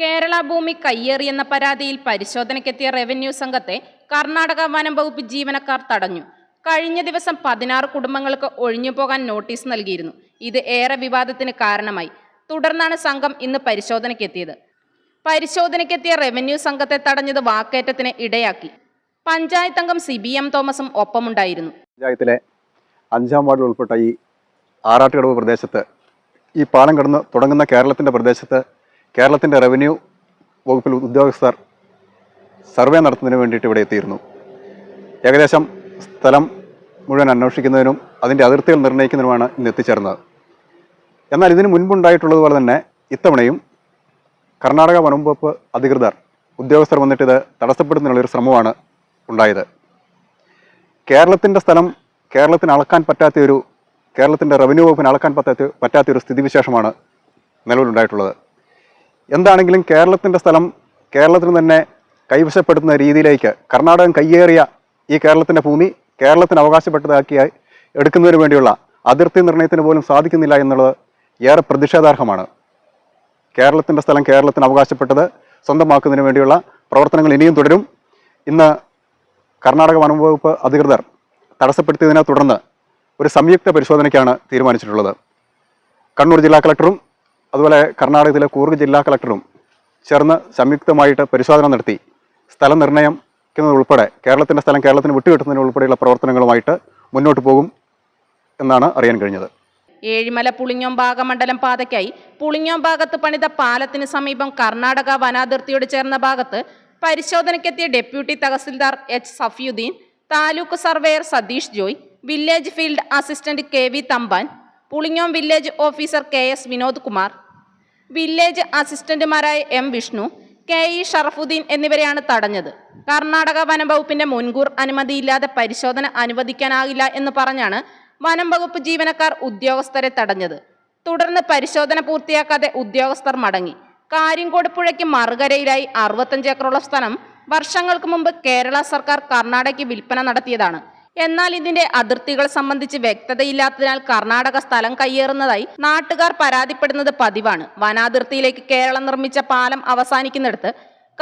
കേരള ഭൂമി കയ്യേറി എന്ന പരാതിയിൽ പരിശോധനയ്ക്കെത്തിയ റവന്യൂ സംഘത്തെ കർണാടക വനം വകുപ്പ് ജീവനക്കാർ തടഞ്ഞു. കഴിഞ്ഞ ദിവസം പതിനാറ് കുടുംബങ്ങൾക്ക് ഒഴിഞ്ഞു പോകാൻ നോട്ടീസ് നൽകിയിരുന്നു. ഇത് ഏറെ വിവാദത്തിന് കാരണമായി. തുടർന്നാണ് സംഘം ഇന്ന് പരിശോധനയ്ക്കെത്തിയത്. പരിശോധനയ്ക്കെത്തിയ റവന്യൂ സംഘത്തെ തടഞ്ഞത് വാക്കേറ്റത്തിന് ഇടയാക്കി. പഞ്ചായത്ത് അംഗം സി ബി എം തോമസും ഒപ്പമുണ്ടായിരുന്നു. പഞ്ചായത്തിലെ അഞ്ചാം വാർഡിൽ ഉൾപ്പെട്ട ഈ ആറാട്ടുകടവ് പ്രദേശത്ത് ഈ പാലം കടന്ന് തുടങ്ങുന്ന കേരളത്തിന്റെ പ്രദേശത്ത് കേരളത്തിന്റെ റവന്യൂ വകുപ്പിൽ ഉദ്യോഗസ്ഥർ സർവേ നടത്തുന്നതിന് വേണ്ടിയിട്ട് ഇവിടെ എത്തിയിരുന്നു. ഏകദേശം സ്ഥലം മുഴുവൻ അന്വേഷിക്കുന്നതിനും അതിന്റെ അതിർത്തികൾ നിർണയിക്കുന്നതിനുമാണ് ഇന്ന് എത്തിച്ചേർന്നത്. എന്നാൽ ഇതിന് മുൻപുണ്ടായിട്ടുള്ളതുപോലെ തന്നെ ഇത്തവണയും കർണാടക വനം വകുപ്പ് അധികൃതർ ഉദ്യോഗസ്ഥർ വന്നിട്ട് ഇത് തടസ്സപ്പെടുത്തുന്നതിനുള്ളൊരു ശ്രമമാണ് ഉണ്ടായത്. കേരളത്തിന്റെ സ്ഥലം കേരളത്തിന് അളക്കാൻ പറ്റാത്തൊരു കേരളത്തിന്റെ റവന്യൂ വകുപ്പിന് അളക്കാൻ പറ്റാത്ത പറ്റാത്തൊരു സ്ഥിതിവിശേഷമാണ് നിലവിലുണ്ടായിട്ടുള്ളത്. എന്താണെങ്കിലും കേരളത്തിന്റെ സ്ഥലം കേരളത്തിന് തന്നെ കൈവശപ്പെടുത്തുന്ന രീതിയിലേക്ക് കർണാടകം കയ്യേറിയ ഈ കേരളത്തിന്റെ ഭൂമി കേരളത്തിന് അവകാശപ്പെട്ടതാക്കി എടുക്കുന്നതിന് വേണ്ടിയുള്ള അതിർത്തി നിർണയത്തിന് പോലും സാധിക്കുന്നില്ല എന്നുള്ളത് ഏറെ പ്രതിഷേധാർഹമാണ്. കേരളത്തിന്റെ സ്ഥലം കേരളത്തിന് അവകാശപ്പെട്ടത് സ്വന്തമാക്കുന്നതിന് വേണ്ടിയുള്ള പ്രവർത്തനങ്ങൾ ഇനിയും തുടരും. ഇന്ന് കർണാടക വനംവകുപ്പ് അധികൃതർ തടസ്സപ്പെടുത്തിയതിനെ തുടർന്ന് ഒരു സംയുക്ത പരിശോധനയ്ക്കാണ് തീരുമാനിച്ചിട്ടുള്ളത്. കണ്ണൂർ ജില്ലാ കളക്ടറും അതുപോലെ കർണാടകത്തിലെ കൂർഗ് ജില്ലാ കളക്ടറും ചേർന്ന് സംയുക്തമായിട്ട് പരിശോധന നടത്തി. സ്ഥലം നിർണയിക്കുന്നതുൾപ്പെടെ കേരളത്തിന്റെ സ്ഥലം കേരളത്തിന് വിട്ടുകിട്ടുന്നതിന് ഉൾപ്പെടെയുള്ള പ്രവർത്തനങ്ങളുമായിട്ട് മുന്നോട്ട് പോകും എന്നാണ് അറിയാൻ കഴിഞ്ഞത്. ഏഴിമല പുളിഞ്ഞോം മണ്ഡലം പാതയ്ക്കായി പുളിഞ്ഞോം ഭാഗത്ത് പണിത പാലത്തിന് സമീപം കർണാടക വനാതിർത്തിയോട് ചേർന്ന ഭാഗത്ത് പരിശോധനയ്ക്കെത്തിയ deputy tahsildar H Safiyuddin taluk surveyor Satheesh Joy village field assistant K V Thampan Pulinhom village officer K S Vinod Kumar village അസിസ്റ്റന്റുമാരായ M Vishnu K E Sharafuddin എന്നിവരെയാണ് തടഞ്ഞത്. കർണാടക വനം വകുപ്പിന്റെ മുൻകൂർ അനുമതിയില്ലാതെ പരിശോധന അനുവദിക്കാനാകില്ല എന്ന് പറഞ്ഞാണ് വനം വകുപ്പ് ജീവനക്കാർ ഉദ്യോഗസ്ഥരെ തടഞ്ഞത്. തുടർന്ന് പരിശോധന പൂർത്തിയാക്കാതെ ഉദ്യോഗസ്ഥർ മടങ്ങി. കാര്യങ്കോട് പുഴയ്ക്ക് മറുകരയിലായി അറുപത്തഞ്ച് ഏക്കറോളം സ്ഥലം വർഷങ്ങൾക്ക് മുമ്പ് കേരള സർക്കാർ കർണാടകയ്ക്ക് വിൽപ്പന നടത്തിയതാണ്. എന്നാൽ ഇതിന്റെ അതിർത്തികൾ സംബന്ധിച്ച് വ്യക്തതയില്ലാത്തതിനാൽ കർണാടക സ്ഥലം കയ്യേറുന്നതായി നാട്ടുകാർ പരാതിപ്പെടുന്നത് പതിവാണ്. വനാതിർത്തിയിലേക്ക് കേരളം നിർമ്മിച്ച പാലം അവസാനിക്കുന്നിടത്ത്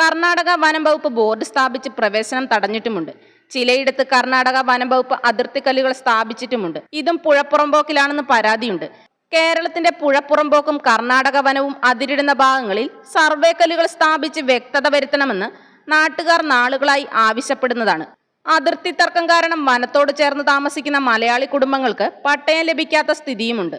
കർണാടക വനം വകുപ്പ് ബോർഡ് സ്ഥാപിച്ച് പ്രവേശനം തടഞ്ഞിട്ടുമുണ്ട്. ചിലയിടത്ത് കർണാടക വനം വകുപ്പ് അതിർത്തിക്കല്ലുകൾ സ്ഥാപിച്ചിട്ടുമുണ്ട്. ഇതും പുഴപ്പുറമ്പോക്കിലാണെന്ന് പരാതിയുണ്ട്. കേരളത്തിന്റെ പുഴപ്പുറമ്പോക്കും കർണാടക വനവും അതിരിടുന്ന ഭാഗങ്ങളിൽ സർവേ കല്ലുകൾ സ്ഥാപിച്ച് വ്യക്തത വരുത്തണമെന്ന് നാട്ടുകാർ നാളുകളായി ആവശ്യപ്പെടുന്നതാണ്. അതിർത്തി തർക്കം കാരണം വനത്തോട് ചേർന്ന് താമസിക്കുന്ന മലയാളി കുടുംബങ്ങൾക്ക് പട്ടയം ലഭിക്കാത്ത സ്ഥിതിയുമുണ്ട്.